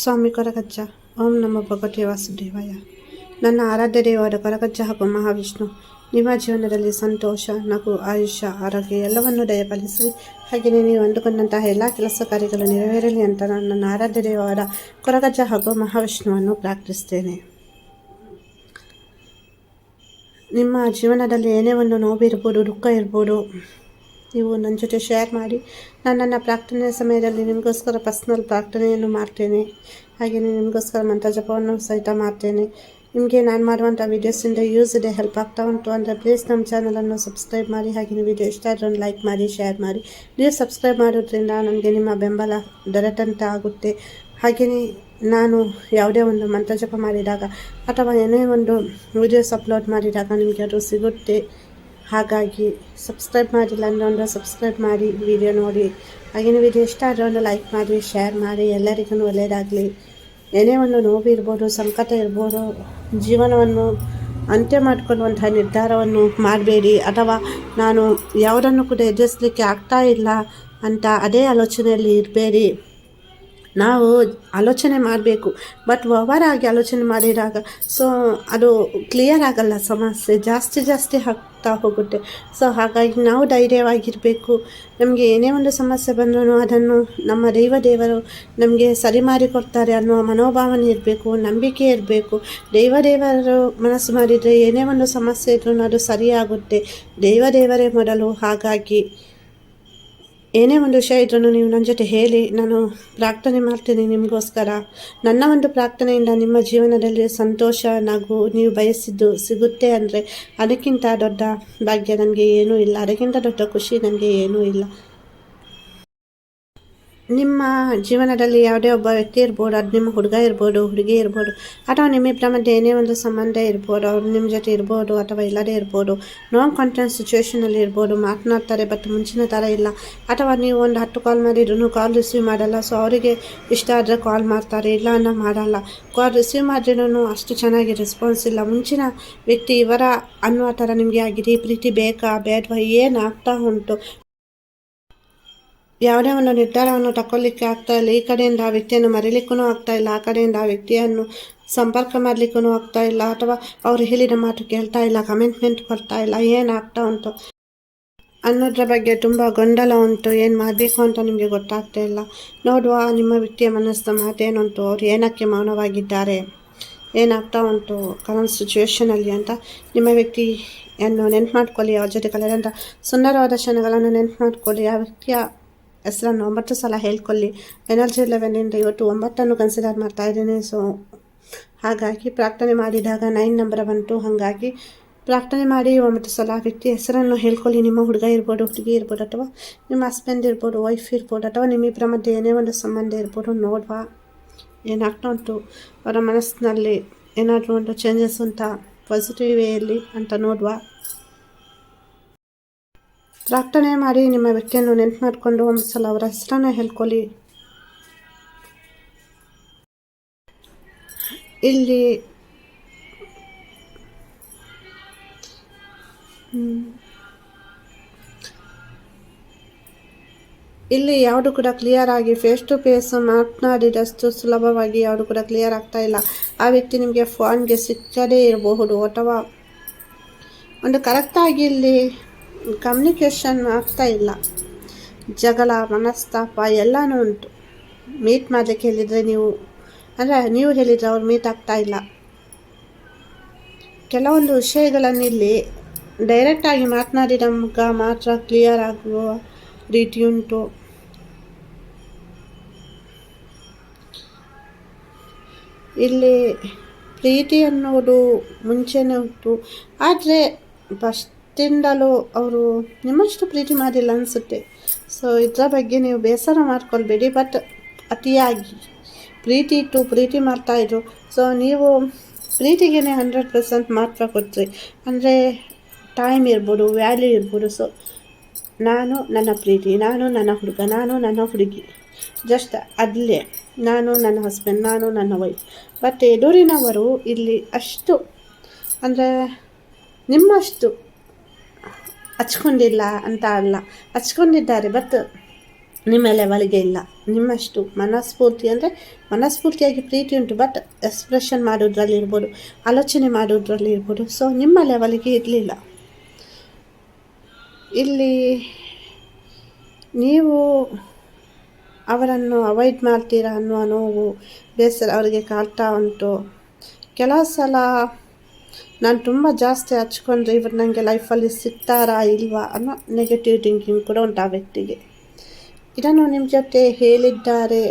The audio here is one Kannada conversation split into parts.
ಸ್ವಾಮಿ ಕೊರಗಜ್ಜ. ಓಂ ನಮ್ಮ ಭಗವತಿ ವಾಸುದೇವಾಯ. ನನ್ನ ಆರಾಧ್ಯ ದೇವರ ಕೊರಗಜ್ಜ ಹಾಗೂ ಮಹಾವಿಷ್ಣು, ನಿಮ್ಮ ಜೀವನದಲ್ಲಿ ಸಂತೋಷ, ನಗು, ಆಯುಷ್ಯ, ಆರೋಗ್ಯ ಎಲ್ಲವನ್ನು ದಯಪಾಲಿಸಿ ಹಾಗೆಯೇ ನೀವು ಅಂದುಕೊಂಡಂತಹ ಎಲ್ಲ ಕೆಲಸ ಕಾರ್ಯಗಳು ನೆರವೇರಲಿ ಅಂತ ನಾನು ನನ್ನ ಆರಾಧ್ಯ ದೇವರ ಕೊರಗಜ್ಜ ಹಾಗೂ ಮಹಾವಿಷ್ಣುವನ್ನು ಪ್ರಾರ್ಥಿಸ್ತೇನೆ ನಿಮ್ಮ ಜೀವನದಲ್ಲಿ ಏನೇ ಒಂದು ನೋವಿರ್ಬೋದು, ದುಃಖ ಇರ್ಬೋದು ನೀವು ನನ್ನ ಜೊತೆ ಶೇರ್ ಮಾಡಿ. ನಾನು ನನ್ನ ಪ್ರಾರ್ಥನೆ ಸಮಯದಲ್ಲಿ ನಿಮಗೋಸ್ಕರ ಪರ್ಸ್ನಲ್ ಪ್ರಾರ್ಥನೆಯನ್ನು ಮಾಡ್ತೇನೆ. ಹಾಗೆಯೇ ನಿಮಗೋಸ್ಕರ ಮಂತ್ರ ಜಪವನ್ನು ಸಹಿತ ಮಾಡ್ತೇನೆ. ನಿಮಗೆ ನಾನು ಮಾಡುವಂಥ ವೀಡಿಯೋಸಿಂದ ಯೂಸ್ ಇದೆ ಹೆಲ್ಪ್ ಆಗ್ತಾ ಉಂಟು ಅಂದರೆ ಪ್ಲೀಸ್ ನಮ್ಮ ಚಾನಲನ್ನು ಸಬ್ಸ್ಕ್ರೈಬ್ ಮಾಡಿ. ಹಾಗೆ ವಿಡಿಯೋ ಇಷ್ಟ ಆದರೆ ಒಂದು ಲೈಕ್ ಮಾಡಿ ಶೇರ್ ಮಾಡಿ. ನೀವು ಸಬ್ಸ್ಕ್ರೈಬ್ ಮಾಡೋದ್ರಿಂದ ನನಗೆ ನಿಮ್ಮ ಬೆಂಬಲ ದೊರೆತಂತ ಆಗುತ್ತೆ. ಹಾಗೆಯೇ ನಾನು ಯಾವುದೇ ಒಂದು ಮಂತ್ರಜಪ ಮಾಡಿದಾಗ ಅಥವಾ ಏನೇ ಒಂದು ವೀಡಿಯೋಸ್ ಅಪ್ಲೋಡ್ ಮಾಡಿದಾಗ ನಿಮಗೆ ಅದು ಸಿಗುತ್ತೆ. ಹಾಗಾಗಿ ಸಬ್ಸ್ಕ್ರೈಬ್ ಮಾಡಿಲ್ಲ ಅಂದರೆ ಒಂದು ಸಬ್ಸ್ಕ್ರೈಬ್ ಮಾಡಿ ವಿಡಿಯೋ ನೋಡಿ. ಹಾಗೆಯೇ ವಿಡಿಯೋ ಇಷ್ಟ ಆದರೆ ಒಂದು ಲೈಕ್ ಮಾಡಿ ಶೇರ್ ಮಾಡಿ, ಎಲ್ಲರಿಗೂ ಒಳ್ಳೆಯದಾಗಲಿ ಏನೇ ಒಂದು ನೋವು ಇರ್ಬೋದು, ಸಂಕಟ ಇರ್ಬೋದು, ಜೀವನವನ್ನು ಅಂತ್ಯ ಮಾಡಿಕೊಳ್ಳುವಂತಹ ನಿರ್ಧಾರವನ್ನು ಮಾಡಬೇಡಿ. ಅಥವಾ ನಾನು ಯಾವುದನ್ನು ಕೂಡ ಎದುರಿಸಲಿಕ್ಕೆ ಆಗ್ತಾ ಇಲ್ಲ ಅಂತ ಅದೇ ಆಲೋಚನೆಯಲ್ಲಿ ಇರಬೇಡಿ. ನಾವು ಆಲೋಚನೆ ಮಾಡಬೇಕು. ಬಟ್ ಓವರ್ ಆಗಿ ಆಲೋಚನೆ ಮಾಡಿದಾಗ ಸೊ ಅದು ಕ್ಲಿಯರ್ ಆಗಲ್ಲ, ಸಮಸ್ಯೆ ಜಾಸ್ತಿ ಜಾಸ್ತಿ ಆಗ್ತಾ ಹೋಗುತ್ತೆ. ಸೊ ಹಾಗಾಗಿ ನಾವು ಧೈರ್ಯವಾಗಿರಬೇಕು. ನಮಗೆ ಏನೇ ಒಂದು ಸಮಸ್ಯೆ ಬಂದರೂ ಅದನ್ನು ನಮ್ಮ ದೈವ ದೇವರು ನಮಗೆ ಸರಿ ಮಾಡಿಕೊಡ್ತಾರೆ ಅನ್ನುವ ಮನೋಭಾವನೆ ಇರಬೇಕು, ನಂಬಿಕೆ ಇರಬೇಕು. ದೈವ ದೇವರು ಮನಸ್ಸು ಮಾಡಿದರೆ ಏನೇ ಒಂದು ಸಮಸ್ಯೆ ಇದ್ರೂ ಅದು ಸರಿಯಾಗುತ್ತೆ ದೈವ ದೇವರೇ ಮೊದಲು, ಹಾಗಾಗಿ ಏನೇ ಒಂದು ವಿಷಯ ಇದ್ರೂ ನೀವು ನನ್ನ ಜೊತೆ ಹೇಳಿ, ನಾನು ಪ್ರಾರ್ಥನೆ ಮಾಡ್ತೀನಿ ನಿಮಗೋಸ್ಕರ. ನನ್ನ ಒಂದು ಪ್ರಾರ್ಥನೆಯಿಂದ ನಿಮ್ಮ ಜೀವನದಲ್ಲಿ ಸಂತೋಷ, ನಗು ನೀವು ಬಯಸಿದ್ದು ಸಿಗುತ್ತೆ ಅಂದರೆ ಅದಕ್ಕಿಂತ ದೊಡ್ಡ ಭಾಗ್ಯ ನನಗೆ ಏನೂ ಇಲ್ಲ. ಅದಕ್ಕಿಂತ ದೊಡ್ಡ ಖುಷಿ ನನಗೆ ಏನೂ ಇಲ್ಲ. ನಿಮ್ಮ ಜೀವನದಲ್ಲಿ ಯಾವುದೇ ಒಬ್ಬ ವ್ಯಕ್ತಿ ಇರ್ಬೋದು, ಅದು ನಿಮ್ಮ ಹುಡುಗ ಇರ್ಬೋದು, ಹುಡುಗಿ ಇರ್ಬೋದು, ಅಥವಾ ನಿಮ್ಮಿಬ್ಬರ ಮಧ್ಯೆ ಏನೇ ಒಂದು ಸಂಬಂಧ ಇರ್ಬೋದು, ಅವ್ರು ನಿಮ್ಮ ಜೊತೆ ಇರ್ಬೋದು ಅಥವಾ ಇಲ್ಲದೇ ಇರ್ಬೋದು ನೋ ಕಾನ್ಫಿಡೆನ್ಸ್ ಸಿಚುವೇಷನಲ್ಲಿ ಇರ್ಬೋದು, ಮಾತನಾಡ್ತಾರೆ ಬಟ್ ಮುಂಚಿನ ಥರ ಇಲ್ಲ, ಅಥವಾ ನೀವು ಒಂದು ಹತ್ತು ಕಾಲ್ ಮಾಡಿದ್ರು ಕಾಲ್ ರಿಸೀವ್ ಮಾಡಲ್ಲ ಸೊ ಅವರಿಗೆ ಇಷ್ಟ ಆದರೆ ಕಾಲ್ ಮಾಡ್ತಾರೆ, ಇಲ್ಲ ಅನ್ನೋ ಮಾಡಲ್ಲ ಕಾಲ್ ರಿಸೀವ್ ಮಾಡಿದ್ರೂ ಅಷ್ಟು ಚೆನ್ನಾಗಿ ರೆಸ್ಪಾನ್ಸ್ ಇಲ್ಲ, ಮುಂಚಿನ ವ್ಯಕ್ತಿ ಇವರ ಅನ್ನುವ ಥರ ನಿಮಗೆ ಆಗಿದೆ ಈ ಪ್ರೀತಿ ಬೇಕಾ, ಬೇಡವಾ, ಏನು ಆಗ್ತಾ ಉಂಟು ಯಾವುದೇ ಒಂದು ನಿರ್ಧಾರವನ್ನು ತಗೊಳ್ಳಿಕ್ಕೆ ಆಗ್ತಾ ಇಲ್ಲ. ಈ ಕಡೆಯಿಂದ ಆ ವ್ಯಕ್ತಿಯನ್ನು ಮರೀಲಿಕ್ಕೂ ಆಗ್ತಾ ಇಲ್ಲ. ಆ ಕಡೆಯಿಂದ ಆ ವ್ಯಕ್ತಿಯನ್ನು ಸಂಪರ್ಕ ಮಾಡಲಿಕ್ಕೂ ಆಗ್ತಾ ಇಲ್ಲ ಅಥವಾ ಅವರು ಹೇಳಿದ ಮಾತು ಕೇಳ್ತಾ ಇಲ್ಲ ಕಮೆಂಟ್ಮೆಂಟ್ ಕೊಡ್ತಾ ಇಲ್ಲ. ಏನಾಗ್ತಾ ಉಂಟು? ಅನ್ನೋದ್ರ ಬಗ್ಗೆ ತುಂಬ ಗೊಂದಲ ಉಂಟು. ಏನು ಮಾಡಬೇಕು ಅಂತ ನಿಮಗೆ ಗೊತ್ತಾಗ್ತಾ ಇಲ್ಲ. ನೋಡುವ ನಿಮ್ಮ ವ್ಯಕ್ತಿಯ ಮನಸ್ಸು, ಮಾತೇನುಂಟು? ಅವರು ಏನಕ್ಕೆ ಮೌನವಾಗಿದ್ದಾರೆ? ಏನಾಗ್ತಾ ಉಂಟು? ಕರೆಂಟ್ ಸಿಚುವೇಷನಲ್ಲಿ ಅಂತ ನಿಮ್ಮ ವ್ಯಕ್ತಿಯನ್ನು ನೆನ್ಪು ಮಾಡ್ಕೊಳ್ಳಿ. ಅವ್ರ ಜೊತೆ ಸುಂದರವಾದ ಕ್ಷಣಗಳನ್ನು ನೆನ್ಪು ಮಾಡ್ಕೊಳ್ಳಿ. ಆ ವ್ಯಕ್ತಿಯ ಹೆಸರನ್ನು ಒಂಬತ್ತು ಸಲ ಹೇಳ್ಕೊಳ್ಳಿ. ಎನರ್ಜಿ ಲೆವೆಲಿಂದ ಇವತ್ತು ಒಂಬತ್ತನ್ನು ಕನ್ಸಿಡರ್ ಮಾಡ್ತಾ ಇದ್ದೀನಿ. ಸೊ ಹಾಗಾಗಿ ಪ್ರಾರ್ಥನೆ ಮಾಡಿದಾಗ ನೈನ್ ನಂಬರ್ ಬಂತು. ಹಾಗಾಗಿ ಪ್ರಾರ್ಥನೆ ಮಾಡಿ ಒಂಬತ್ತು ಸಲ ವ್ಯಕ್ತಿ ಹೆಸರನ್ನು ಹೇಳ್ಕೊಳ್ಳಿ. ನಿಮ್ಮ ಹುಡುಗ ಇರ್ಬೋದು, ಹುಡುಗಿ ಇರ್ಬೋದು, ಅಥವಾ ನಿಮ್ಮ ಹಸ್ಬೆಂಡ್ ಇರ್ಬೋದು ವೈಫ್ ಇರ್ಬೋದು, ಅಥವಾ ನಿಮ್ಮಿಬ್ಬರ ಮಧ್ಯೆ ಏನೇ ಒಂದು ಸಂಬಂಧ ಇರ್ಬೋದು, ನೋಡುವ. ಏನಾಗ್ತಾ ಉಂಟು? ಅವರ ಮನಸ್ಸಿನಲ್ಲಿ ಏನಾದರೂ ಒಂದು ಚೇಂಜಸ್ ಅಂತ ಪಾಸಿಟಿವ್ ವೇಯಲ್ಲಿ ಅಂತ ನೋಡುವ. ಪ್ರಾರ್ಥನೆ ಮಾಡಿ ನಿಮ್ಮ ವ್ಯಕ್ತಿಯನ್ನು ನೆನ್ಪು ಮಾಡಿಕೊಂಡು ಒಂದು ಸಲ ಅವರ ಹೆಸರನ್ನು ಹೇಳ್ಕೊಳ್ಳಿ. ಇಲ್ಲಿ ಇಲ್ಲಿ ಯಾವುದು ಕೂಡ ಕ್ಲಿಯರ್ ಆಗಿ ಫೇಸ್ ಟು ಫೇಸ್ ಮಾತನಾಡಿದಷ್ಟು ಸುಲಭವಾಗಿ ಯಾವುದು ಕೂಡ ಕ್ಲಿಯರ್ ಆಗ್ತಾ ಇಲ್ಲ. ಆ ವ್ಯಕ್ತಿ ನಿಮಗೆ ಫೋನ್ಗೆ ಸಿಕ್ಕದೇ ಇರಬಹುದು ಅಥವಾ ಒಂದು ಕರೆಕ್ಟಾಗಿ ಇಲ್ಲಿ ಕಮ್ಯುನಿಕೇಷನ್ ಆಗ್ತಾ ಇಲ್ಲ. ಜಗಳ, ಮನಸ್ತಾಪ ಎಲ್ಲನೂ ಉಂಟು. ಮೀಟ್ ಮಾಡಲಿಕ್ಕೆ ಹೇಳಿದರೆ ನೀವು, ಅಂದರೆ ನೀವು ಹೇಳಿದರೆ ಅವ್ರು ಮೀಟ್ ಆಗ್ತಾ ಇಲ್ಲ. ಕೆಲವೊಂದು ವಿಷಯಗಳನ್ನಿಲ್ಲಿ ಡೈರೆಕ್ಟಾಗಿ ಮಾತನಾಡಿ ಮುಖ ಮಾತ್ರ ಕ್ಲಿಯರ್ ಆಗುವ ರೀತಿ ಉಂಟು. ಇಲ್ಲಿ ಪ್ರೀತಿ ಅನ್ನೋದು ಮುಂಚೆನೇ ಉಂಟು. ಆದರೆ ಫಸ್ಟ್ ತಿಂಡಲು ಅವರು ನಿಮ್ಮಷ್ಟು ಪ್ರೀತಿ ಮಾಡಿಲ್ಲ ಅನಿಸುತ್ತೆ. ಸೊ ಇದರ ಬಗ್ಗೆ ನೀವು ಬೇಸರ ಮಾಡ್ಕೊಳ್ಬೇಡಿ ಬಟ್ ಅತಿಯಾಗಿ. ಪ್ರೀತಿ ಇಟ್ಟು ಪ್ರೀತಿ ಮಾಡ್ತಾಯಿದ್ರು ಸೊ ನೀವು ಪ್ರೀತಿಗೆ ಹಂಡ್ರೆಡ್ ಪರ್ಸೆಂಟ್ ಮಹತ್ವ ಕೊಡ್ತೀರಿ ಅಂದರೆ ಟೈಮ್ ಇರ್ಬೋದು ವ್ಯಾಲ್ಯೂ ಇರ್ಬೋದು. ಸೊ ನಾನು ನನ್ನ ಪ್ರೀತಿ, ನಾನು ನನ್ನ ಹುಡುಗ, ನಾನು ನನ್ನ ಹುಡುಗಿ. ಜಸ್ಟ್ ಅಲ್ಲೇ ನಾನು ನನ್ನ ಹಸ್ಬೆಂಡ್ ನಾನು ನನ್ನ ವೈಫ್ ಬಟ್ ಎದುರಿನವರು ಇಲ್ಲಿ ಅಷ್ಟು, ಅಂದರೆ ನಿಮ್ಮಷ್ಟು ಹಚ್ಕೊಂಡಿಲ್ಲ ಅಂತ ಅಲ್ಲ. ಹಚ್ಕೊಂಡಿದ್ದಾರೆ ಬಟ್ ನಿಮ್ಮ ಲೆವೆಲ್ಗೆ ಇಲ್ಲ. ನಿಮ್ಮಷ್ಟು ಮನಸ್ಫೂರ್ತಿ ಅಂದರೆ ಮನಸ್ಫೂರ್ತಿಯಾಗಿ ಪ್ರೀತಿ ಉಂಟು ಬಟ್ ಎಕ್ಸ್ಪ್ರೆಷನ್ ಮಾಡೋದ್ರಲ್ಲಿ ಇರ್ಬೋದು, ಆಲೋಚನೆ ಮಾಡೋದ್ರಲ್ಲಿ ಇರ್ಬೋದು. ಸೊ ನಿಮ್ಮ ಲೆವೆಲ್ಗೆ ಇರಲಿಲ್ಲ. ಇಲ್ಲಿ ನೀವು ಅವರನ್ನು ಅವಾಯ್ಡ್ ಮಾಡ್ತೀರಾ ಅನ್ನುವ ನೋವು ಬೇಸರ, ಅವರಿಗೆ ಕಾಡ್ತಾ ಉಂಟು. ಕೆಲವು ಸಲ ನಾನು ತುಂಬ ಜಾಸ್ತಿ ಹಚ್ಕೊಂಡ್ರೆ ಇವರು ನನಗೆ ಲೈಫಲ್ಲಿ ಸಿಗ್ತಾರಾ ಇಲ್ವಾ ಅನ್ನೋ ನೆಗೆಟಿವ್ ಥಿಂಕಿಂಗ್ ಕೂಡ ಉಂಟು ಆ ವ್ಯಕ್ತಿಗೆ. ಇದನ್ನು ನಿಮ್ಮ ಜೊತೆ ಹೇಳಿದ್ದಾರೆ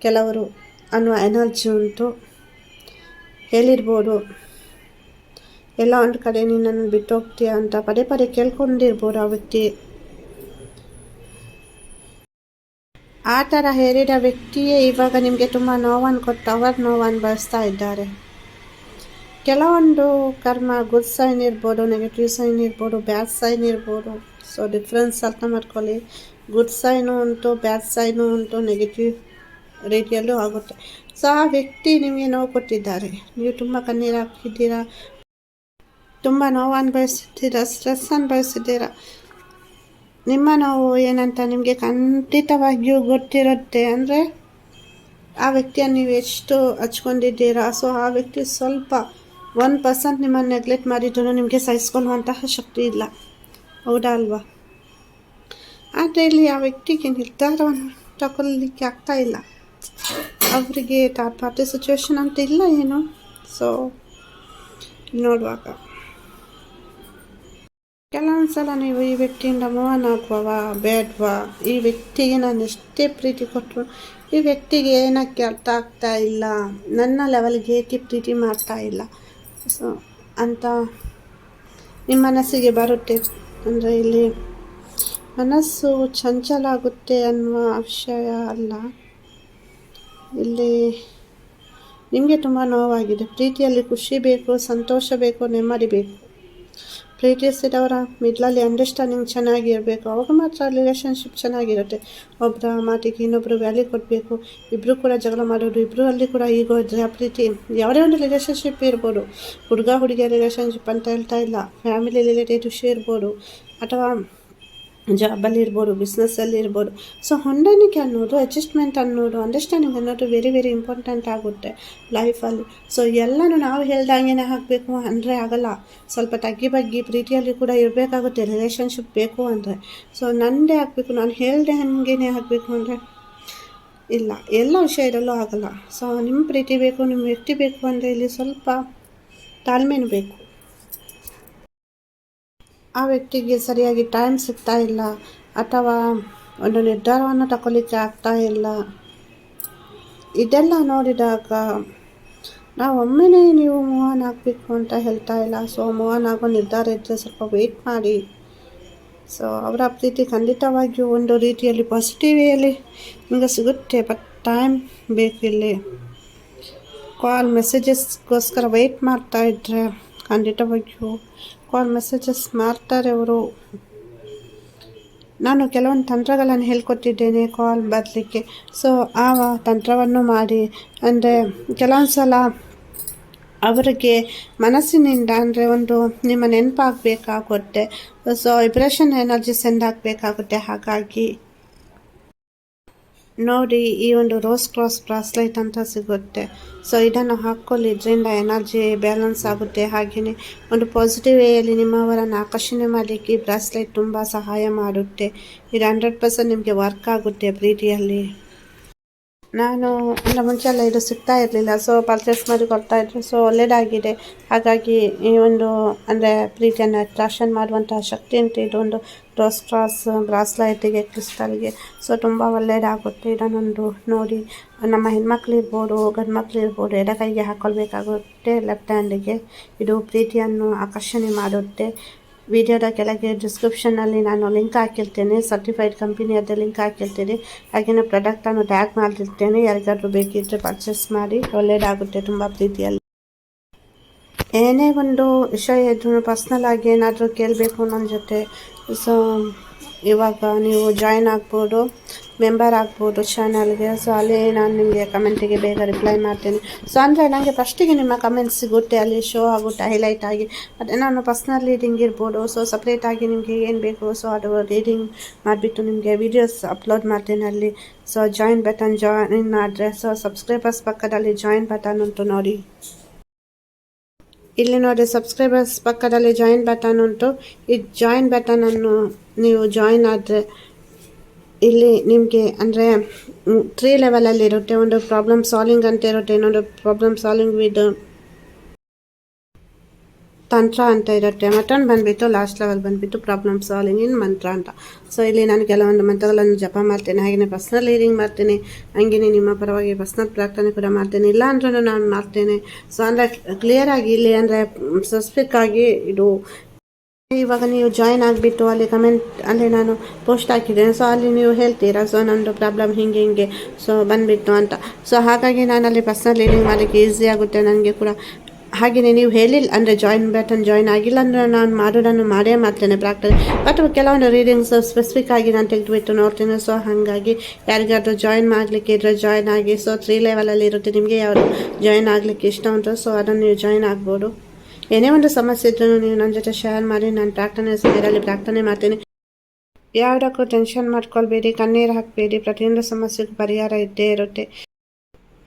ಕೆಲವರು ಅನ್ನುವ ಎನರ್ಜಿ ಉಂಟು. ಹೇಳಿರ್ಬೋದು. ಎಲ್ಲ ಒಂದು ಕಡೆ ನಿನ್ನನ್ನು ಬಿಟ್ಟು ಹೋಗ್ತೀಯ ಅಂತ ಪದೇ ಪದೇ ಕೇಳ್ಕೊಂಡಿರ್ಬೋದು ಆ ವ್ಯಕ್ತಿ. ಆ ಥರ ಹೇಳಿದ ವ್ಯಕ್ತಿಯೇ ಇವಾಗ ನಿಮಗೆ ತುಂಬ ನೋವನ್ನು ಕೊಟ್ಟು ಅವರು ನೋವನ್ನು ಬಳಸ್ತಾ ಇದ್ದಾರೆ. ಕೆಲವೊಂದು ಕರ್ಮ ಗುಡ್ ಸೈನ್ ಇರ್ಬೋದು ನೆಗೆಟಿವ್ ಸೈನ್ ಇರ್ಬೋದು ಬ್ಯಾಡ್ ಸೈನ್ ಇರ್ಬೋದು. ಸೊ ಡಿಫ್ರೆನ್ಸ್ ಅರ್ಥ ಮಾಡ್ಕೊಳ್ಳಿ. ಗುಡ್ ಸೈನು ಉಂಟು ಬ್ಯಾಡ್ ಸೈನು ಉಂಟು ನೆಗೆಟಿವ್ ರೀತಿಯಲ್ಲೂ ಆಗುತ್ತೆ. ಸೊ ಆ ವ್ಯಕ್ತಿ ನಿಮಗೆ ನೋವು ಕೊಟ್ಟಿದ್ದಾರೆ. ನೀವು ತುಂಬ ಕಣ್ಣೀರು ಹಾಕಿದ್ದೀರಾ ತುಂಬ ನೋವು ಅನುಭವಿಸಿದ್ದೀರಾ ಸ್ಟ್ರೆಸ್ ಅನುಭವಿಸಿದ್ದೀರಾ ನಿಮ್ಮ ನೋವು ಏನಂತ ನಿಮಗೆ ಖಂಡಿತವಾಗಿಯೂ ಗೊತ್ತಿರುತ್ತೆ ಅಂದರೆ, ಆ ವ್ಯಕ್ತಿಯನ್ನು ನೀವು ಎಷ್ಟು ಹಚ್ಕೊಂಡಿದ್ದೀರಾ? ಸೊ ಆ ವ್ಯಕ್ತಿ ಸ್ವಲ್ಪ ಒನ್ ಪರ್ಸೆಂಟ್ ನಿಮ್ಮನ್ನು ನೆಗ್ಲೆಕ್ಟ್ ಮಾಡಿದ್ರು ನಿಮಗೆ ಸಹಿಸ್ಕೊಳ್ಳುವಂತಹ ಶಕ್ತಿ ಇಲ್ಲ. ಹೌದಾ ಅಲ್ವಾ? ಆದರೆ ಇಲ್ಲಿ ಆ ವ್ಯಕ್ತಿಗೆ ನಿರ್ಧಾರವನ್ನು ತಗೊಳ್ಳಲಿಕ್ಕೆ ಆಗ್ತಾ ಇಲ್ಲ. ಅವರಿಗೆ ಥರ್ಡ್ ಪಾರ್ಟಿ ಸಿಚುವೇಶನ್ ಅಂತ ಇಲ್ಲ ಏನು. ಸೊ ನೋಡುವಾಗ. ಕೆಲವೊಂದು ಸಲ ನೀವು ಈ ವ್ಯಕ್ತಿಯಿಂದ ಮೋಹನ್ ಆಗುವವಾ ಬೇಡ್ವಾ? ಈ ವ್ಯಕ್ತಿಗೆ ನಾನು ಎಷ್ಟೇ ಪ್ರೀತಿ ಕೊಟ್ಟರು ಈ ವ್ಯಕ್ತಿಗೆ ಏನಕ್ಕೆ ಅರ್ಥ ಆಗ್ತಾ ಇಲ್ಲ? ನನ್ನ ಲೆವೆಲ್ಗೆ ಏಕೆ ಪ್ರೀತಿ ಮಾಡ್ತಾ ಇಲ್ಲ? ಸೊ ಅಂತ ನಿಮ್ಮ ಮನಸ್ಸಿಗೆ ಬರುತ್ತೆ. ಅಂದರೆ ಇಲ್ಲಿ ಮನಸ್ಸು ಚಂಚಲ ಆಗುತ್ತೆ ಅನ್ನುವ ವಿಷಯ ಅಲ್ಲ. ಇಲ್ಲಿ ನಿಮಗೆ ತುಂಬ ನೋವಾಗಿದೆ. ಪ್ರೀತಿಯಲ್ಲಿ ಖುಷಿ ಬೇಕು, ಸಂತೋಷ ಬೇಕು, ನೆಮ್ಮದಿ ಬೇಕು. ಪ್ರೀತಿಸಿದವರ ಮಿಡ್ಲಲ್ಲಿ ಅಂಡರ್ಸ್ಟ್ಯಾಂಡಿಂಗ್ ಚೆನ್ನಾಗಿರಬೇಕು. ಅವಾಗ ಮಾತ್ರ ರಿಲೇಷನ್ಶಿಪ್ ಚೆನ್ನಾಗಿರುತ್ತೆ. ಒಬ್ಬರ ಮಾತಿಗೆ ಇನ್ನೊಬ್ಬರು ವ್ಯಾಲ್ಯೂ ಕೊಡಬೇಕು. ಇಬ್ಬರು ಕೂಡ ಜಗಳ ಮಾಡೋದು ಇಬ್ಬರು ಅಲ್ಲಿ ಕೂಡ ಈಗೋ ಪ್ರೀತಿ, ಯಾವುದೇ ಒಂದು ರಿಲೇಷನ್ಶಿಪ್ ಇರ್ಬೋದು. ಹುಡುಗ, ಹುಡುಗಿಯ ರಿಲೇಷನ್ಶಿಪ್ ಅಂತ ಹೇಳ್ತಾ ಇಲ್ಲ. ಫ್ಯಾಮಿಲಿ ಇಶ್ಯೂ ಇರ್ಬೋದು. ಅಥವಾ ಜಾಬಲ್ಲಿ ಇರ್ಬೋದು ಬಿಸ್ನೆಸ್ಸಲ್ಲಿ ಇರ್ಬೋದು. ಸೊ ಹೊಂದಾಣಿಕೆ ಅನ್ನೋದು ಅಡ್ಜಸ್ಟ್ಮೆಂಟ್ ಅನ್ನೋದು ಅಂಡರ್ಸ್ಟ್ಯಾಂಡಿಂಗ್ ಅನ್ನೋದು ವೆರಿ ವೆರಿ ಇಂಪಾರ್ಟೆಂಟ್ ಆಗುತ್ತೆ ಲೈಫಲ್ಲಿ ಸೊ ಎಲ್ಲನೂ ನಾವು ಹೇಳ್ದಂಗೆನೇ ಹಾಕಬೇಕು ಅಂದರೆ ಆಗಲ್ಲ. ಸ್ವಲ್ಪ ತಗ್ಗಿ ಬಗ್ಗಿ ಪ್ರೀತಿಯಲ್ಲಿ ಕೂಡ ಇರಬೇಕಾಗುತ್ತೆ ರಿಲೇಷನ್ಶಿಪ್ ಬೇಕು ಅಂದರೆ. ಸೊ ನನ್ನದೇ ಆಗಬೇಕು, ನಾನು ಹೇಳ್ದೆ ಹಾಗೇನೆ ಹಾಕಬೇಕು ಅಂದರೆ ಇಲ್ಲ. ಎಲ್ಲ ವಿಷಯದಲ್ಲೂ ಆಗಲ್ಲ. ಸೊ ನಿಮ್ಮ ಪ್ರೀತಿ ಬೇಕು ನಿಮ್ಮ ವ್ಯಕ್ತಿ ಬೇಕು ಅಂದರೆ ಇಲ್ಲಿ ಸ್ವಲ್ಪ ತಾಳ್ಮೆನೂ ಬೇಕು. ಆ ವ್ಯಕ್ತಿಗೆ ಸರಿಯಾಗಿ ಟೈಮ್ ಸಿಗ್ತಾ ಇಲ್ಲ ಅಥವಾ ಒಂದು ನಿರ್ಧಾರವನ್ನು ತಗೊಳ್ಳಿಕ್ಕೆ ಆಗ್ತಾ ಇಲ್ಲ. ಇದೆಲ್ಲ ನೋಡಿದಾಗ ನಾವು ಒಮ್ಮೆನೇ ನೀವು ಮೂವನ್ ಆಗಬೇಕು ಅಂತ ಹೇಳ್ತಾ ಇಲ್ಲ. ಸೊ ಮೂವನ್ ಆಗೋ ನಿರ್ಧಾರ ಇದ್ದರೆ ಸ್ವಲ್ಪ ವೆಯ್ಟ್ ಮಾಡಿ. ಸೊ ಅವರ ಪ್ರೀತಿ ಖಂಡಿತವಾಗಿಯೂ ಒಂದು ರೀತಿಯಲ್ಲಿ ಪಾಸಿಟಿವ್ ವೇಯಲ್ಲಿ ನಿಮಗೆ ಸಿಗುತ್ತೆ ಬಟ್ ಟೈಮ್ ಬೇಕಿಲ್ಲಿ ಕಾಲ್ ಮೆಸೇಜಸ್ಗೋಸ್ಕರ ವೆಯ್ಟ್ ಮಾಡ್ತಾ ಇದ್ದರೆ ಖಂಡಿತವಾಗಿಯೂ ಕಾಲ್ ಮೆಸೇಜಸ್ ಮಾಡ್ತಾರೆ ಅವರು. ನಾನು ಕೆಲವೊಂದು ತಂತ್ರಗಳನ್ನು ಹೇಳ್ಕೊಟ್ಟಿದ್ದೇನೆ ಕಾಲ್ ಬರಲಿಕ್ಕೆ. ಸೊ ಆ ತಂತ್ರವನ್ನು ಮಾಡಿ, ಅಂದರೆ ಕೆಲವೊಂದು ಸಲ ಅವರಿಗೆ ಮನಸ್ಸಿನಿಂದ, ಅಂದರೆ ಒಂದು ನಿಮ್ಮ ನೆನಪಾಗಬೇಕಾಗುತ್ತೆ. ಸೊ ವೈಬ್ರೇಷನ್ ಎನರ್ಜಿ ಸೆಂಡ್ ಆಗಬೇಕಾಗುತ್ತೆ. ಹಾಗಾಗಿ ನೋಡಿ, ಈ ಒಂದು ರೋಸ್ ಕ್ರಾಸ್ ಬ್ರಾಸ್ಲೈಟ್ ಅಂತ ಸಿಗುತ್ತೆ. ಸೊ ಇದನ್ನು ಹಾಕ್ಕೊಳ್ಳಿ. ಇದರಿಂದ ಎನರ್ಜಿ ಬ್ಯಾಲೆನ್ಸ್ ಆಗುತ್ತೆ. ಹಾಗೆಯೇ ಒಂದು ಪಾಸಿಟಿವ್ ವೇಯಲ್ಲಿ ನಿಮ್ಮವರನ್ನು ಆಕರ್ಷಣೆ ಮಾಡಲಿಕ್ಕೆ ಈ ಬ್ರಾಸ್ಲೈಟ್ ತುಂಬ ಸಹಾಯ ಮಾಡುತ್ತೆ. ಇದು ಹಂಡ್ರೆಡ್ ಪರ್ಸೆಂಟ್ ನಿಮಗೆ ವರ್ಕ್ ಆಗುತ್ತೆ ಪ್ರೀತಿಯಲ್ಲಿ ನಾನು ಮುಂಚೆ ಎಲ್ಲ ಇದು ಸಿಗ್ತಾ ಇರಲಿಲ್ಲ. ಸೊ ಪರ್ಚೇಸ್ ಮಾಡಿ ಕೊಡ್ತಾ ಇದ್ರು. ಸೊ ಒಳ್ಳೆಯದಾಗಿದೆ ಹಾಗಾಗಿ ಈ ಒಂದು, ಅಂದರೆ, ಪ್ರೀತಿಯನ್ನು ಅಟ್ರಾಕ್ಷನ್ ಮಾಡುವಂತಹ ಶಕ್ತಿ ಅಂತ ಇದೊಂದು ರೋಸ್ ಗ್ರಾಸ್ ಲೈಟಿಗೆ ಕ್ರಿಸ್ಟಲ್ಗೆ ಸೊ ತುಂಬ ಒಳ್ಳೆಯದಾಗುತ್ತೆ ಇದನ್ನೊಂದು ನೋಡಿ. ನಮ್ಮ ಹೆಣ್ಮಕ್ಳು ಇರ್ಬೋದು ಗಂಡು ಮಕ್ಳು ಇರ್ಬೋದು, ಎಡ ಕೈಗೆ ಹಾಕ್ಕೊಳ್ಬೇಕಾಗುತ್ತೆ ಲೆಫ್ಟ್ ಹ್ಯಾಂಡಿಗೆ ಇದು ಪ್ರೀತಿಯನ್ನು ಆಕರ್ಷಣೆ ಮಾಡುತ್ತೆ. ವಿಡಿಯೋದ ಕೆಳಗೆ ಡಿಸ್ಕ್ರಿಪ್ಷನಲ್ಲಿ ನಾನು ಲಿಂಕ್ ಹಾಕಿರ್ತೇನೆ. ಸರ್ಟಿಫೈಡ್ ಕಂಪನಿಯದ್ದು ಲಿಂಕ್ ಹಾಕಿರ್ತೀನಿ. ಹಾಗೆಯೇ ಪ್ರಾಡಕ್ಟನ್ನು ಟ್ಯಾಗ್ ಮಾಡಿರ್ತೇನೆ ಯಾರಿಗಾದರೂ ಬೇಕಿದ್ದರೆ ಪರ್ಚೇಸ್ ಮಾಡಿ. ಒಳ್ಳೆಯದಾಗುತ್ತೆ ತುಂಬ ಪ್ರೀತಿಯಲ್ಲಿ. ಏನೇ ಒಂದು ವಿಷಯ ಇದ್ರೂ ಪರ್ಸ್ನಲ್ ಆಗಿ ಏನಾದರೂ ಕೇಳಬೇಕು ನನ್ನ ಜೊತೆ. ಸೊ ಇವಾಗ ನೀವು ಜಾಯಿನ್ ಆಗ್ಬೋದು ಮೆಂಬರ್ ಆಗ್ಬೋದು ಚಾನಲ್ಗೆ ಸೊ ಅಲ್ಲಿ ನಾನು ನಿಮಗೆ ಕಮೆಂಟಿಗೆ ಬೇಗ ರಿಪ್ಲೈ ಮಾಡ್ತೀನಿ. ಸೊ ಅಂದರೆ ನನಗೆ ಫಸ್ಟಿಗೆ ನಿಮ್ಮ ಕಮೆಂಟ್ ಸಿಗುತ್ತೆ. ಅಲ್ಲಿ ಶೋ ಆಗುತ್ತೆ ಹೈಲೈಟ್ ಆಗಿ. ಮತ್ತು ನಾನು ಪರ್ಸ್ನಲ್ ರೀಡಿಂಗ್ ಇರ್ಬೋದು. ಸೊ ಸಪ್ರೇಟಾಗಿ ನಿಮಗೆ ಏನು ಬೇಕು ಸೊ ಅದು ರೀಡಿಂಗ್ ಮಾಡಿಬಿಟ್ಟು ನಿಮಗೆ ವೀಡಿಯೋಸ್ ಅಪ್ಲೋಡ್ ಮಾಡ್ತೀನಿ ಅಲ್ಲಿ. ಸೊ ಜಾಯಿನ್ ಬಟನ್ ಜಾಯಿನ್ ಮಾಡಿದ್ರೆ ಸೊ ಸಬ್ಸ್ಕ್ರೈಬರ್ಸ್ ಪಕ್ಕದಲ್ಲಿ ಜಾಯಿನ್ ಬಟನ್ ಉಂಟು ನೋಡಿ. ಇಲ್ಲಿ ನೋಡಿ ಸಬ್ಸ್ಕ್ರೈಬರ್ಸ್ ಪಕ್ಕದಲ್ಲಿ ಜಾಯಿನ್ ಬಟನ್ ಉಂಟು. ಈ ಜಾಯಿನ್ ಬಟನನ್ನು ನೀವು ಜಾಯಿನ್ ಆದರೆ ಇಲ್ಲಿ ನಿಮಗೆ ಅಂದರೆ ತ್ರೀ ಲೆವೆಲಲ್ಲಿ ಇರುತ್ತೆ. ಒಂದು ಪ್ರಾಬ್ಲಮ್ ಸಾಲ್ವಿಂಗ್ ಅಂತ ಇರುತ್ತೆ. ಇನ್ನೊಂದು ಪ್ರಾಬ್ಲಮ್ ಸಾಲ್ವಿಂಗ್ ವಿತ್ ತಂತ್ರ ಅಂತ ಇರುತ್ತೆ. ಮತ್ತೊಂದು ಬಂದುಬಿಟ್ಟು ಲಾಸ್ಟ್ ಲೆವೆಲ್ ಬಂದುಬಿಟ್ಟು ಪ್ರಾಬ್ಲಮ್ ಸಾಲ್ವಿಂಗ್ ಇನ್ ಮಂತ್ರ ಅಂತ. ಸೊ ಇಲ್ಲಿ ನಾನು ಕೆಲವೊಂದು ಮಂತ್ರಗಳನ್ನು ಜಪ ಮಾಡ್ತೇನೆ ಹಾಗೆಯೇ ಪರ್ಸ್ನಲ್ ರೀಡಿಂಗ್ ಮಾಡ್ತೇನೆ ಹಾಗೆಯೇ ನಿಮ್ಮ ಪರವಾಗಿ ಪರ್ಸ್ನಲ್ ಪ್ರಾರ್ಥನೆ ಕೂಡ ಮಾಡ್ತೇನೆ. ಇಲ್ಲ ಅಂದ್ರೂ ನಾನು ಮಾಡ್ತೇನೆ. ಸೊ ಅಂದರೆ ಕ್ಲಿಯರಾಗಿ ಇಲ್ಲಿ ಅಂದರೆ ಸ್ಪೆಸಿಫಿಕ್ ಆಗಿ ಇದು ಇವಾಗ ನೀವು ಜಾಯಿನ್ ಆಗಿಬಿಟ್ಟು ಅಲ್ಲಿ ಕಮೆಂಟ್ ಅಲ್ಲಿ ನಾನು ಪೋಸ್ಟ್ ಹಾಕಿದ್ದೇನೆ. ಸೊ ಅಲ್ಲಿ ನೀವು ಹೇಳ್ತೀರಾ ಸೊ ನನ್ನದು ಪ್ರಾಬ್ಲಮ್ ಹಿಂಗೆ ಹಿಂಗೆ ಸೊ ಬಂದುಬಿಟ್ಟು ಅಂತ. ಸೊ ಹಾಗಾಗಿ ನಾನು ಅಲ್ಲಿ ಪರ್ಸ್ನಲ್ ಲೀಡಿಂಗ್ ಮಾಡಲಿಕ್ಕೆ ಈಸಿ ಆಗುತ್ತೆ. ನನಗೆ ಕೂಡ ಹಾಗೆಯೇ ನೀವು ಹೇಳಿಲ್ಲ ಅಂದರೆ ಜಾಯಿನ್ ಬಟನ್ ಜಾಯಿನ್ ಆಗಿಲ್ಲ ಅಂದರೆ ನಾನು ಮಾಡೋದನ್ನು ಮಾಡೇ ಮಾಡ್ತೇನೆ ಪ್ರಾಕ್ಟಿಸ್ ಬಟ್ ಕೆಲವೊಂದು ರೀಡಿಂಗ್ಸ್ ಸ್ಪೆಸಿಫಿಕ್ ಆಗಿ ನಾನು ತೆಗೆದುಬಿಟ್ಟು ನೋಡ್ತೇನೆ. ಸೊ ಹಾಗಾಗಿ ಯಾರಿಗಾದರೂ ಜಾಯಿನ್ ಮಾಡಲಿಕ್ಕೆ ಇದ್ರೆ ಜಾಯಿನ್ ಆಗಿ. ಸೊ ತ್ರೀ ಲೆವೆಲಲ್ಲಿ ಇರುತ್ತೆ. ನಿಮಗೆ ಯಾರು ಜಾಯಿನ್ ಆಗಲಿಕ್ಕೆ ಇಷ್ಟ ಉಂಟು ಸೊ ಅದನ್ನು ನೀವು ಜಾಯಿನ್ ಆಗ್ಬೋದು. ಏನೇ ಒಂದು ಸಮಸ್ಯೆ ಇದ್ರೂ ನೀವು ನನ್ನ ಜೊತೆ ಶೇರ್ ಮಾಡಿ, ನಾನು ಪ್ರಾರ್ಥನೆ ಸಮಯದಲ್ಲಿ ಪ್ರಾರ್ಥನೆ ಮಾಡ್ತೀನಿ. ಯಾವುದಕ್ಕೂ ಟೆನ್ಷನ್ ಮಾಡ್ಕೊಳ್ಬೇಡಿ, ಕಣ್ಣೀರು ಹಾಕಬೇಡಿ. ಪ್ರತಿಯೊಂದು ಸಮಸ್ಯೆಗೂ ಪರಿಹಾರ ಇದ್ದೇ ಇರುತ್ತೆ.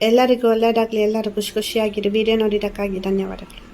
ಎಲ್ಲರಿಗೂ ಒಳ್ಳೆಯದಾಗಲಿ ಎಲ್ಲರೂ ಖುಷಿ ಖುಷಿಯಾಗಿರಿ. ವಿಡಿಯೋ ನೋಡಿದಕ್ಕಾಗಿ ಧನ್ಯವಾದಗಳು.